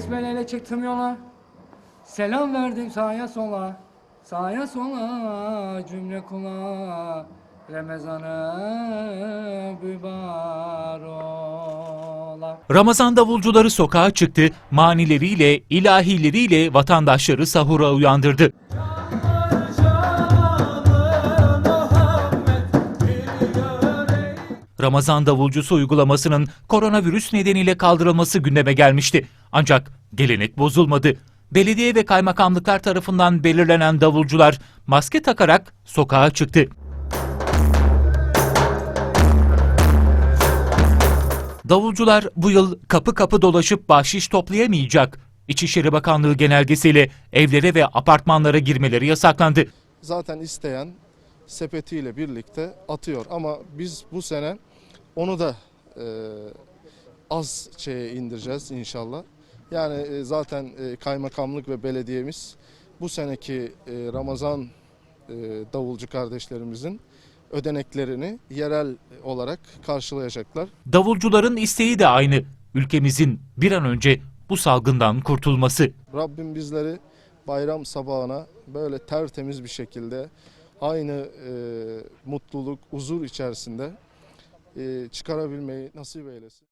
Besmeleyle çıktım yola. Selam verdim sağa sola. Sağa sola cümle kula. Ramazanı mübarek ola. Ramazan davulcuları sokağa çıktı, manileriyle, ilahileriyle vatandaşları sahura uyandırdı. Ramazan davulcusu uygulamasının koronavirüs nedeniyle kaldırılması gündeme gelmişti. Ancak gelenek bozulmadı. Belediye ve kaymakamlıklar tarafından belirlenen davulcular maske takarak sokağa çıktı. Davulcular bu yıl kapı kapı dolaşıp bahşiş toplayamayacak. İçişleri Bakanlığı genelgesiyle evlere ve apartmanlara girmeleri yasaklandı. zaten isteyen sepetiyle birlikte atıyor. Ama biz bu sene onu da e, az şeye indireceğiz inşallah. Yani e, zaten e, kaymakamlık ve belediyemiz bu seneki e, Ramazan e, davulcu kardeşlerimizin ödeneklerini yerel olarak karşılayacaklar. Davulcuların isteği de aynı. Ülkemizin bir an önce bu salgından kurtulması. Rabbim bizleri bayram sabahına böyle tertemiz bir şekilde aynı e, mutluluk, huzur içerisinde çıkarabilmeyi nasip eylesin.